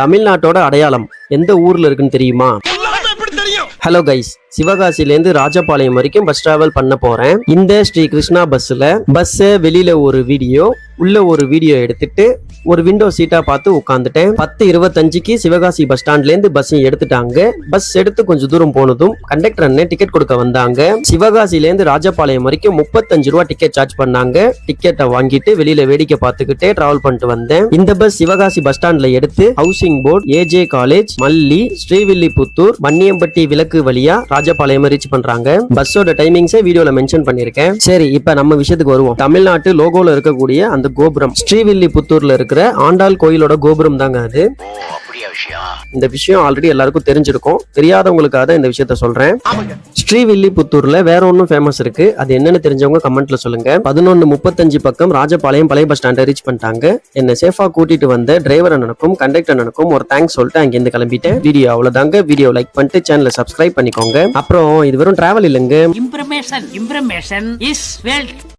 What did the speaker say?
தமிழ்நாட்டோட அடையாளம் எந்த ஊர்ல இருக்குன்னு தெரியுமா? ஹலோ கைஸ் சிவகாசிலேருந்து ராஜபாளையம் வரைக்கும் பஸ் டிராவல் பண்ண போறேன். இந்த ஸ்ரீ கிருஷ்ணா பஸ்ல பஸ்ஸை வெளியில ஒரு வீடியோ உள்ள ஒரு வீடியோ எடுத்துட்டு ஒரு விண்டோ சீட்டா பார்த்து உட்காந்துட்டேன் பத்து இருபத்தஞ்சுக்கு சிவகாசி பஸ் ஸ்டாண்ட்ல இருந்து பஸ் எடுத்துட்டாங்க. பஸ் எடுத்து கொஞ்சம் தூரம் போனதும் கண்டக்டர் அண்ணன் டிக்கெட் கொடுக்க வந்தாங்க. சிவகாசில இருந்து ராஜபாளையம் வரைக்கும் முப்பத்தஞ்சு ரூபா டிக்கெட் சார்ஜ் பண்ணாங்க. டிக்கெட்டை வாங்கிட்டு வெளியில வேடிக்கை பார்த்துக்கிட்டே டிராவல் பண்ணிட்டு வந்தேன். இந்த பஸ் சிவகாசி பஸ் ஸ்டாண்ட்ல எடுத்து ஹவுசிங் போர்டு ஏஜே காலேஜ் மல்லி ஸ்ரீவில்லிபுத்தூர் வன்னியம்பட்டி விளக்கு வழியா ராஜபாளையம் ரீச் பண்றாங்க. பஸ்ஸோட டைமிங்ஸை வீடியோல மென்ஷன் பண்ணிருக்கேன் சரி இப்ப நம்ம விஷயத்துக்கு வருவோம். தமிழ்நாட்டு லோகோல இருக்கக்கூடிய அந்த கோபுரம். ஸ்ரீவில்லிபுத்தூர்ல இருக்கிற ஆண்டாள் கோயிலோட கோபுரம் தாங்க அது. இந்த விஷயம் ஆல்ரெடி எல்லாருக்கும் தெரிஞ்சிருக்கும். தெரியாதவங்களுக்காக தான் இந்த விஷயத்த சொல்றேன். ஸ்ரீவில்லிபுத்தூர்ல வேற ஒன்றும் ஃபேமஸ் இருக்கு. அது என்னன்னு தெரிஞ்சவங்க கமெண்ட்ல சொல்லுங்க. பதினொன்னு முப்பத்தஞ்சு பக்கம் ராஜபாளையம் பழைய பஸ் ஸ்டாண்டை ரீச் பண்ணிட்டாங்க. என்ன சேஃபா கூட்டிட்டு வந்த டிரைவர் அண்ணனுக்கும் கண்டக்டர் அண்ணனுக்கும் ஒரு தேங்க்ஸ் சொல்லிட்டு அங்கிருந்து கிளம்பிட்டேன். வீடியோ அவ்வளவுதாங்க. வீடியோ லைக் பண்ணிட்டு சேனலை சப்ஸ்கிரைப் பண்ணிக்கோங்க. அப்புறம் இது வெறும் டிராவல் இல்லைங்க. Information, information is wealth.